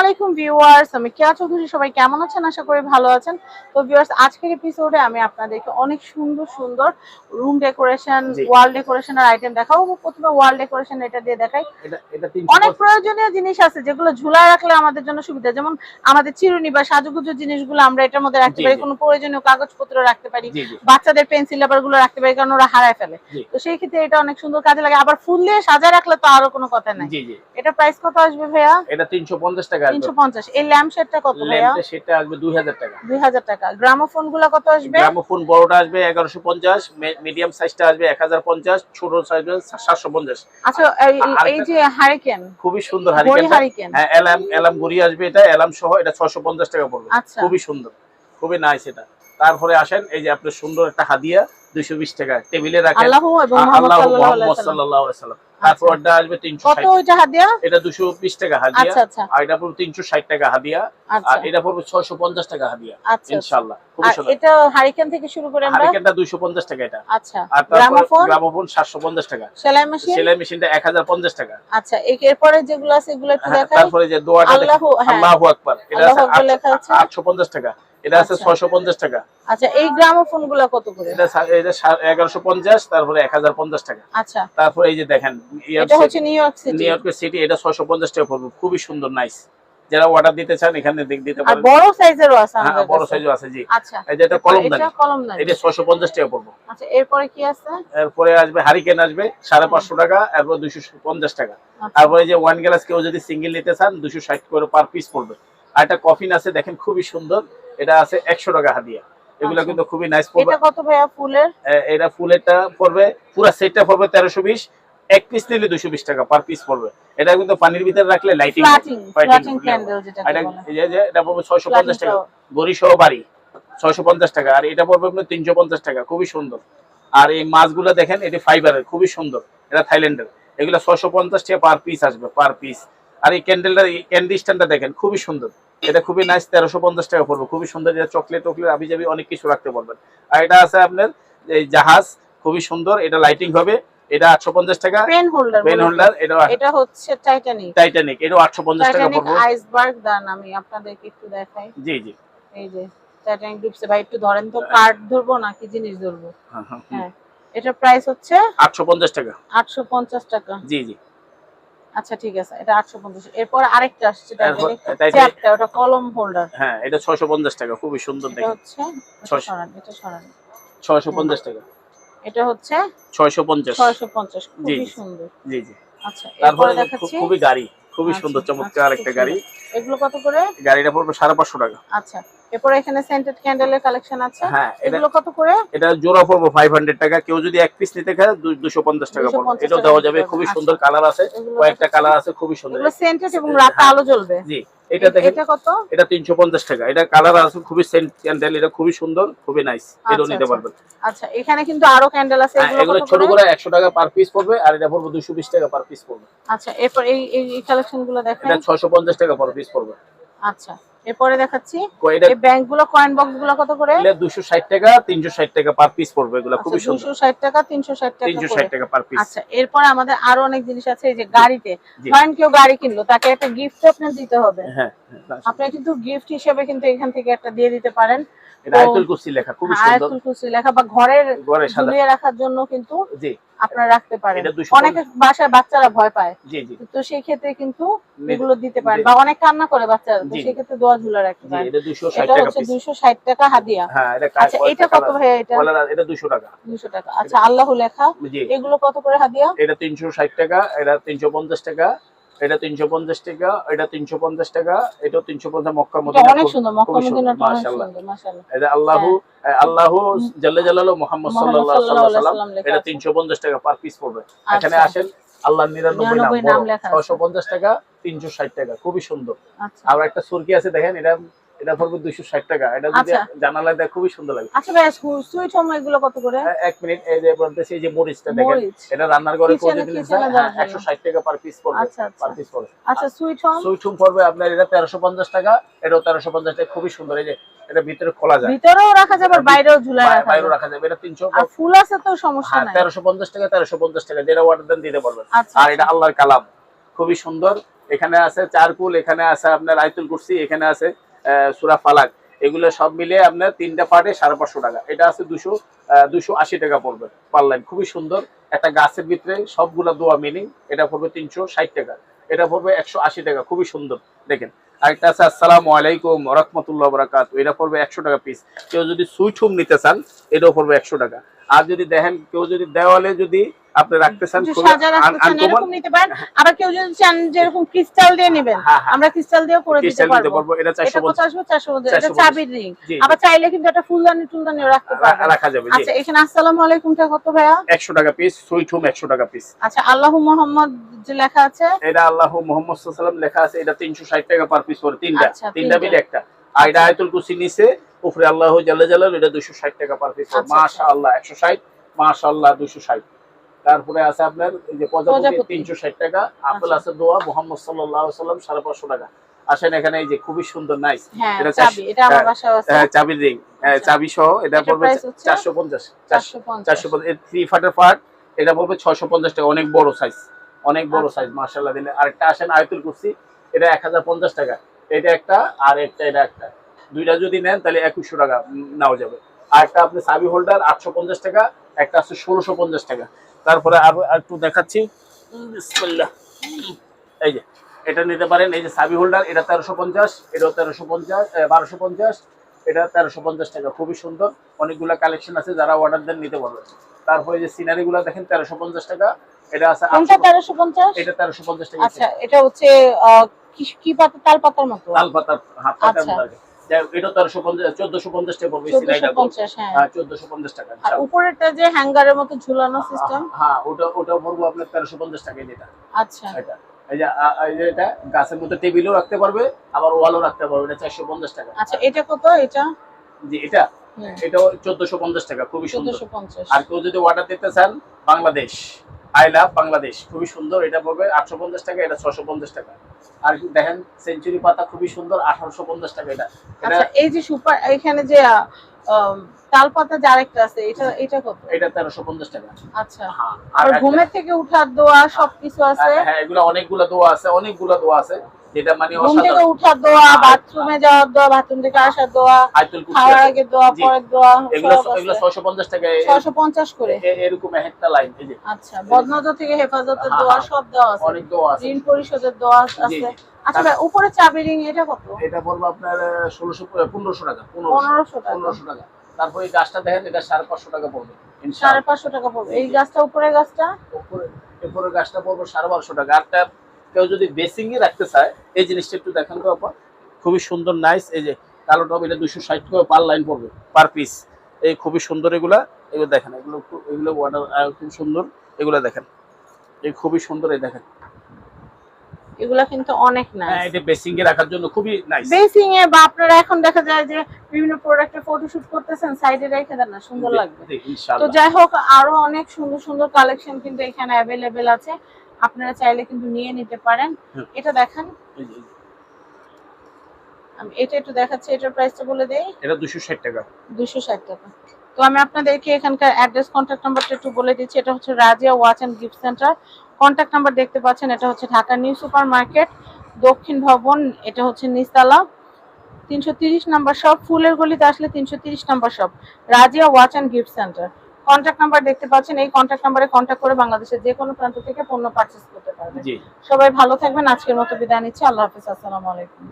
আলাইকুম ভিউয়ার্স আমি কেয়া চৌধুরী সবাই কেমন আছেন? আশা করি ভালো আছেন। তো ভিউয়ার্স আজকের এপিসোডে আমি আপনাদেরকে অনেক সুন্দর সুন্দর রুম ডেকোরেশন ওয়াল ডেকোরেশনের আইটেম দেখাবো। প্রথমে ওয়াল ডেকোরেশন এটা দিয়ে দেখাই। অনেক প্রয়োজনীয় জিনিস আছে যেগুলো ঝুলায় রাখলে আমাদের জন্য সুবিধা। যেমন আমাদের চিরুনি বা সাজুগুজু জিনিসগুলো আমরা এটার মধ্যে রাখতে পারি। কোনো প্রয়োজনীয় কাগজপত্র রাখতে পারি। বাচ্চাদের পেন্সিল রাবারগুলো রাখতে পারি কারণ ওরা হারায় ফেলে। তো সেই ক্ষেত্রে এটা অনেক সুন্দর কাজে লাগে। আবার ফুল দিয়ে সাজায় রাখলে তো আরও কোনো কথা নাই। এটা প্রাইস কত আসবে ভাইয়া? এটা 350 টাকা আসবে তিনশো পঞ্চাশ। এই ল্যাম্প সেটটা কত ভাইয়া? ল্যাম্পটা সেটা আসবে 2000 টাকা। দুই হাজার টাকা। গ্রামোফোনগুলা কত আসবে? গ্রামোফোন বড়টা আসবে 1150 মিডিয়াম সাইজটা আসবে 1050 ছোট সাইজ 750 আচ্ছা এই- এই- এই যে হারিকেন খুবই সুন্দর হারিকেন হ্যাঁ এলাম এলাম ঘুরি আসবে এটা এলাম সহ এটা 650 টাকা পড়বে। আচ্ছা। খুবই সুন্দর খুবই নাইস এটা। তারপরে আসেন এই যে আপনার সুন্দর একটা হাদিয়া 220 টাকা টেবিলে রাখেন। আল্লাহ এবং মোহাম্মদ আল্লাহ সাল্লাল্লাহু আলাইহি ওয়াসাল্লাম। তারপরটা আসবে কত 360 ওইটা হাদিয়া? এটা 220 টাকা হাদিয়া। আচ্ছা আচ্ছা। আর এটা পড়বে 360 টাকা হাদিয়া। আচ্ছা। আর এটা পড়বে 650 টাকা হাদিয়া আচ্ছা আচ্ছা। ইনশাআল্লাহ। সুন্দর। এটা হারিকেন থেকে শুরু করে আমরা? হারিকেনটা 250 টাকা এটা। আচ্ছা। আর গ্রামোফোন? গ্রামোফোন 750 টাকা। সেলাই মেশিন? সেলাই মেশিনটা 1050 টাকা। আচ্ছা এরপরে যেগুলো আছে এগুলো একটু হ্যাঁ, দেখাই। তারপরে যে দোয়াটা আল্লাহু হ্যাঁ। আল্লাহু আকবার। এটা আল্লাহু আছে আকবার লেখা আছে। 850 টাকা। এটা আছে আচ্ছা। 650 টাকা। আচ্ছা এই গ্রামোফোনগুলা কত করে? এটা এটা সা- 1150 তারপরে 1050 টাকা। আচ্ছা। তারপরে এই যে দেখেন এটা হচ্ছে নিউ ইয়র্ক সিটি নিউ ইয়র্কের সিটি এটা 650 টাকা পড়বে। খুবই সুন্দর নাইস যারা অর্ডার দিতে চান এখানে দিতে আর পারেন। বড় সাইজেরও আছে হ্যাঁ বড় সাইজও আছে জি। আচ্ছা। এই যে এটা কলমদানি এটা কলমদানি এটা 650 টাকা পড়বে। আচ্ছা এরপরে কি আছে? এরপরে আসবে হারিকেন আসবে সাড়ে পাঁচশো টাকা এরপর দুশো পঞ্চাশ টাকা। আচ্ছা। তারপরে যে ওয়ান গ্লাস কেউ যদি সিঙ্গেল নিতে চান দুশো ষাট করে পার পিস পড়বে। আর একটা কফিন আছে দেখেন খুবই সুন্দর। এটা আছে একশো টাকা হাদিয়া। এগুলো আচ্ছা। কিন্তু খুবই নাইস পড়বে। এটা কত ভাইয়া ফুলের? এটা ফুলেরটা পড়বে পুরো সেটটা পড়বে তেরোশো বিশ। এক পিস নিলে দুশো বিশ টাকা পার পিস পড়বে। এটা কিন্তু পানির ভিতরে রাখলে লাইটিং ক্যান্ডেল যেটা এটা পড়বে টাকা। গড়ি সহ বাড়ি ছয়শো পঞ্চাশ টাকা। আর এটা পড়বে আপনার তিনশো পঞ্চাশ টাকা। খুবই সুন্দর। আর এই মাছগুলো দেখেন এটি ফাইবারের খুবই সুন্দর। এটা থাইল্যান্ডের। এগুলো ছয়শো পঞ্চাশ টাকা পার পিস আসবে পার পিস আর এই ক্যান্ডেলটা ক্যান্ডি স্ট্যান্ডটা দেখেন খুবই সুন্দর। এটা খুবই নাইস তেরোশো পঞ্চাশ টাকা পড়বে। খুবই সুন্দর এটা চকলেট টকলেট আবি যাবি অনেক কিছু রাখতে পারবেন। আর এটা আছে আপনার এই জাহাজ খুবই সুন্দর এটা লাইটিং হবে। এটা আটশো পঞ্চাশ টাকা। পেন হোল্ডার পেন হোল্ডার এটা। এটা হচ্ছে টাইটানিক টাইটানিক আটশো পঞ্চাশ টাকা পড়বে। আইসবার্গ দান আমি আপনাদেরকে একটু দেখাই। জি জি। এই যে টাইটানিক ডুবছে ভাই একটু ধরেন তো কার্ড ধরবো নাকি জিনিস ধরবো? হ্যাঁ হ্যাঁ। হ্যাঁ প্রাইস হচ্ছে আটশো পঞ্চাশ টাকা। আটশো পঞ্চাশ টাকা। জি জি। আচ্ছা ঠিক আছে এটা আটশো পঞ্চাশ। এরপর আরেকটা আসছে চ্যাপটা ওটা কলম হোল্ডার হ্যাঁ এটা ছয়শো পঞ্চাশ টাকা খুবই সুন্দর এটা হচ্ছে এটা। সরান এটা সরান। ছয়শো পঞ্চাশ টাকা। এটা হচ্ছে ছয়শো পঞ্চাশ। ছয়শো পঞ্চাশ জি, খুবই সুন্দর। জি জি। আচ্ছা তারপরে দেখাচ্ছি। খুবই গাড়ি খুবই আচ্ছা, সুন্দর আচ্ছা, চমৎকার খুব একটা গাড়ি। এগুলো কত করে? গাড়িটা পড়বে সাড়ে পাঁচশো টাকা। আচ্ছা এরপরে এখানে সেন্টেড ক্যান্ডেলের কালেকশন আছে। হ্যাঁ এগুলো কত করে? এটা জোড়া পড়ব ফাইভ হান্ড্রেড টাকা। কেউ যদি এক পিস নিতে দুশো পঞ্চাশ টাকা পড়বে। 250 টাকা দেওয়া যাবে। খুবই আচ্ছা। সুন্দর কালার আছে। কয়েকটা কালার আছে খুবই সুন্দর। এগুলো সেন্টেড এবং রাতে আলো জ্বলবে? জি এটা দেখেন। এটা কত? এটা তিনশো পঞ্চাশ টাকা। এটা কালার আছে খুবই সেন্ট ক্যান্ডেল এটা খুবই সুন্দর খুবই নাইস আচ্ছা, নিতে আচ্ছা। পারবেন। আচ্ছা এখানে কিন্তু আরও ক্যান্ডেল আছে। হ্যাঁ, এগুলো ছোট করে? করে একশো টাকা পার পিস পড়বে আর এটা পড়বে দুশো বিশ টাকা পার পিস পড়বে। আচ্ছা এরপর এই এই কালেকশনগুলো দেখেন। এটা ছয়শো পঞ্চাশ টাকা পার পিস পড়বে। আচ্ছা। এরপরে দেখাচ্ছি এই ব্যাংকগুলো কয়েন বক্সগুলো কত করে? দুশো ষাট টাকা তিনশো ষাট টাকা পার পিস পড়বে এগুলো আচ্ছা, সুন্দর। 260 টাকা 360 টাকা তিনশো করে। ষাট টাকা পার পিস আচ্ছা এরপর আমাদের আরও অনেক জিনিস আছে এই যে গাড়িতে। কয়েন ধরেন কেউ গাড়ি কিনলো তাকে একটা গিফট আপনার দিতে হবে। হ্যাঁ। হ্যাঁ, আপনি কিন্তু গিফট হিসেবে কিন্তু এখান থেকে একটা দিয়ে দিতে পারেন। এটা আয়তুল কুরসি লেখা খুবই সুন্দর। আয়াতুল কুরসি লেখা বা ঘরের ঝুলিয়ে রাখার জন্য কিন্তু জি। আপনারা রাখতে পারেন। অনেক বাসায় বাচ্চারা ভয় পায়। জি জি। তো সেই ক্ষেত্রে কিন্তু এগুলো দিতে পারেন বা অনেক কান্না করে বাচ্চারা তো সেই ক্ষেত্রে দোয়া ঝুলা রাখতে পারেন। এটা দুশো ষাট এটা টাকা হচ্ছে পিস দুইশো ষাট টাকা হাদিয়া। হ্যাঁ এটা আচ্ছা এটা কত ভাইয়া এটা? এটা দুশো টাকা। দুশো টাকা। আচ্ছা আল্লাহ লেখা। এগুলো কত করে হাদিয়া? এটা তিনশো ষাট টাকা এটা তিনশো পঞ্চাশ টাকা এটা তিনশো পঞ্চাশ টাকা এটা তিনশো পঞ্চাশ টাকা এটা তিনশো পঞ্চাশ মক্কা এটা মদিনা অনেক সুন্দর মক্কা খুবই সুন্দর, মদিনাটা অনেক মাশাআল্লাহ। মাশাআল্লাহ এটা আল্লাহু আল্লাহু জাল্লা জালালু মোহাম্মদ মুহাম্মদ সাল্লাল্লাহু আলাইহি ওয়াসাল্লাম সাল্লাম এটা। তিনশো পঞ্চাশ টাকা পার পিস পড়বে এখানে আচ্ছা। আসেন আল্লাহ নিরানব্বই নাম 99 নাম লেখা আছে। ছশো পঞ্চাশ টাকা তিনশো ষাট টাকা খুবই সুন্দর আর আবার একটা সুরকি আছে দেখেন এটা এটা পড়বে দুইশো ষাট টাকা। এটা যদি আচ্ছা। জানালা দেয় খুবই সুন্দর লাগে আচ্ছা ভাই সুইট হোম এগুলো কত করে? এক মিনিট এই যে বলতেছি এই যে মরিচটা দেখেন। এটা রান্নার ঘরে ষাট টাকা পার পিস পড়বে আচ্ছা, আচ্ছা। পার পিস পড়বে। আচ্ছা সুইট হোম? সুইট হোম পড়বে আপনার এটা তেরোশো পঞ্চাশ টাকা টাকা খুবই সুন্দর। এই যে এটা ভিতরে খোলা যায়। ভিতরেও রাখা যাবে আর বাইরেও রাখা বাইরেও রাখা যাবে। এটা তিনশো আর ফুল আছে তো সমস্যা হ্যাঁ নাই। তেরোশো পঞ্চাশ টাকা তেরোশো পঞ্চাশ টাকা যেটা অর্ডার দেন দিতে পারবেন। আচ্ছা আর এটা আল্লাহর কালাম। খুবই সুন্দর। এখানে আছে চারকুল এখানে আছে আপনার আয়তুল কুরসি এখানে আছে সুরা ফালাক, এগুলো সব মিলিয়ে আপনার তিনটা পার্টে সাড়ে পাঁচশো টাকা। এটা আছে দুশো দুশো আশি টাকা পড়বে পার লাইন। খুবই সুন্দর। একটা গাছের ভিতরে সবগুলা দোয়া মিনিং, এটা পড়বে তিনশো ষাট টাকা। এটা পড়বে একশো আশি টাকা। খুবই সুন্দর। দেখেন, আরেকটা আছে, আসসালামু আলাইকুম রহমতুল্লাহ বরাকাত এটা পড়বে একশো টাকা পিস কেউ যদি সুইট হোম নিতে চান, এটাও পড়বে একশো টাকা। আর যদি দেখেন, কেউ যদি দেওয়ালে যদি আপনি রাখতে চান আবার কেউ যদি চান যেরকম ক্রিস্টাল দিয়ে নেবেন হ্যাঁ, হ্যাঁ। আমরা ক্রিস্টাল দিয়েও করে দিতে পারব। এটা আবার চাইলে কিন্তু ফুলদানি টুলদানিও রাখতে রাখা যাবে আচ্ছা এখানে আসসালামু আলাইকুমটা কত ভাইয়া? 100 টাকা পিস সুইট হোম 100 টাকা পিস আচ্ছা আল্লাহু মুহাম্মদ যে লেখা আছে। এটা আল্লাহু মুহাম্মদ সাল্লাল্লাহু আলাইহি লেখা আছে। এটা 360 টাকা পার পিস করে আচ্ছা, তিনটা। তিনটা। মিলে একটা। আর এটা আয়াতুল কুরসি নিচে উপরে আল্লাহ জাল্লা জালাল এটা 260 টাকা পার আচ্ছা, পিস আচ্ছা। মাশাআল্লাহ 160 মাশাআল্লাহ 260 তারপরে আছে আপনার এই যে প্রজাপতি। তিনশো ষাট টাকা আপেল আচ্ছা। আছে দোয়া মোহাম্মদ সাল্লাহ সাল্লাম সাড়ে পাঁচশো টাকা। আসেন এখানে এই যে খুবই সুন্দর নাইস হ্যাঁ এটা হ্যাঁ, চাবির রিং আচ্ছা। চাবি সহ এটা পড়বে চারশো পঞ্চাশ। চারশো পঞ্চাশ। থ্রি ফাটের পার্ট এটা পড়বে ছয়শো পঞ্চাশ টাকা অনেক বড় সাইজ অনেক বড় আচ্ছা। সাইজ মার্শাল্লাহ দিলে। আরেকটা আসেন আয়তুল কুরসি এটা এক হাজার পঞ্চাশ টাকা। এটা একটা আর একটা এটা একটা। দুইটা যদি নেন তাহলে একুশশো টাকা নেওয়া যাবে। আর একটা আপনি চাবি হোল্ডার আটশো পঞ্চাশ টাকা একটা আছে ষোলোশো পঞ্চাশ টাকা। তারপরে আরও একটু দেখাচ্ছি। এই যে এটা নিতে পারেন এই যে সাবি হোল্ডার এটা তেরোশো পঞ্চাশ এটাও তেরোশো পঞ্চাশ বারোশো পঞ্চাশ এটা তেরোশো পঞ্চাশ টাকা খুবই সুন্দর। অনেকগুলো কালেকশন আছে যারা অর্ডার দেন নিতে পারবেন। তারপরে যে সিনারি গুলো দেখেন তেরোশো পঞ্চাশ টাকা এটা আছে কোনটা 800 তেরোশো এটা তেরোশো পঞ্চাশ টাকা। আচ্ছা এটা হচ্ছে কি- কি পাতা তাল পাতার মতো? লাল পাতার হাফ পাতার আচ্ছা। মতো এটা তেরোশো পঞ্চাশ চোদ্দশো পঞ্চাশ টাকা পড়বে হ্যাঁ। হ্যাঁ টাকা আর ইনশাআল্লাহ। উপরেরটা যে হ্যাঙ্গারের মতো ঝুলানো সিস্টেম হ্যাঁ ওটা ওটা পড়ব আপনার তেরোশো পঞ্চাশ টাকা যেটা। আচ্ছা। এটা। এটা গাছের মধ্যে টেবিলও রাখতে পারবে আবার ওয়ালও রাখতে পারবে এটা চারশো পঞ্চাশ টাকা। আচ্ছা এটা কত এটা? জি এটা? এটাও চোদ্দশো পঞ্চাশ টাকা খুবই সুন্দর। আর কেউ যদি অর্ডার দিতে চান বাংলাদেশ আই লাভ বাংলাদেশ খুবই সুন্দর এটা পড়বে আটশো পঞ্চাশ টাকা এটা ছশো পঞ্চাশ টাকা। আর দেখেন সেঞ্চুরি পাতা খুবই সুন্দর আঠারোশো পঞ্চাশ টাকা এটা। আচ্ছা এই যে সুপার এখানে যে তাল পাতা আরেকটা আছে এটা এটা কত? এটা টাকা। আচ্ছা। হ্যাঁ আর ঘুমের থেকে উঠার দোয়া সবকিছু আছে? হ্যাঁ এগুলো অনেকগুলো দোয়া আছে অনেকগুলো দোয়া আছে। যেটা মানে ঘুম থেকে উঠার দোয়া বাথরুমে যাওয়ার দোয়া বাথরুম থেকে আসার দোয়া খাওয়ার আগে দোয়া। পরের দোয়া এগুলো এগুলো আছে। ছয়শো পঞ্চাশ টাকা এ- ছয়শো পঞ্চাশ করে। এরকম একটা লাইন এই যে। আচ্ছা বদনজর থেকে হেফাজতের হ্যাঁ, দোয়া হ্যাঁ। সব দেওয়া আছে। অনেক দোয়া আছে। ঋণ পরিশোধের দোয়া আছে। আচ্ছা উপরে চাবি রিং এটা কত? এটা পড়বে আপনার ষোলোশো পনেরোশো টাকা পনেরোশো। পনেরোশো টাকা। পনেরোশো টাকা। তারপরে এই গাছটা দেখেন এটা সাড়ে পাঁচশো টাকা পড়বে সাড়ে ইনশাআল্লাহ পাঁচশো টাকা পড়বে। এই গাছটা উপরের গাছটা? উপরে এরপরে গাছটা পড়বে সাড়ে বারোশো টাকা। আরটা কেউ যদি বেসিং এ রাখতে চায় এই জিনিসটা একটু দেখেন তো আপা। খুবই সুন্দর নাইস এই যে কালো টপ এটা দুশো ষাট টাকা পার লাইন পড়বে পার পিস এই খুবই সুন্দর এগুলা এগুলো দেখেন এগুলো এগুলো অর্ডার খুব সুন্দর এগুলো দেখেন। এই খুবই সুন্দর এই দেখেন। এগুলা কিন্তু অনেক হ্যাঁ নাইস এটা বেসিং এ রাখার জন্য খুবই নাইস বেসিং এ বা আপনারা এখন দেখা যায় যে বিভিন্ন প্রোডাক্টের ফটোশুট করতেছেন সাইডে রেখে দেন না সুন্দর লাগবে। তো যাই হোক আরও অনেক সুন্দর সুন্দর কালেকশন কিন্তু এখানে আছে। আপনারা চাইলে কিন্তু নিয়ে নিতে পারেন। এটা দেখেন। এটা একটু দেখাচ্ছি এটার প্রাইসটা বলে দেই। এটা দুশো ষাট টাকা। দুশো ষাট টাকা। তো আমি আপনাদেরকে এখানকার অ্যাড্রেস কন্ট্যাক্ট নাম্বারটা একটু বলে দিচ্ছি। এটা হচ্ছে Razia watch and gift centre. Contact number দেখতে পাচ্ছেন এটা হচ্ছে ঢাকা নিউ সুপার মার্কেট দক্ষিণ ভবন এটা হচ্ছে নিস্তালা তিনশো তিরিশ নাম্বার শপ ফুলের গলিতে আসলে তিনশো তিরিশ number shop Razia watch and gift centre. Contact number দেখতে পাচ্ছেন এই কন্ট্যাক্ট নাম্বারে কন্ট্যাক্ট করে বাংলাদেশের যে কোনো প্রান্ত থেকে পণ্য পারচেস করতে পারবেন। সবাই ভালো থাকবেন আজকের মতো বিদায় নিচ্ছি আল্লাহ হাফিজ আসসালামু আলাইকুম।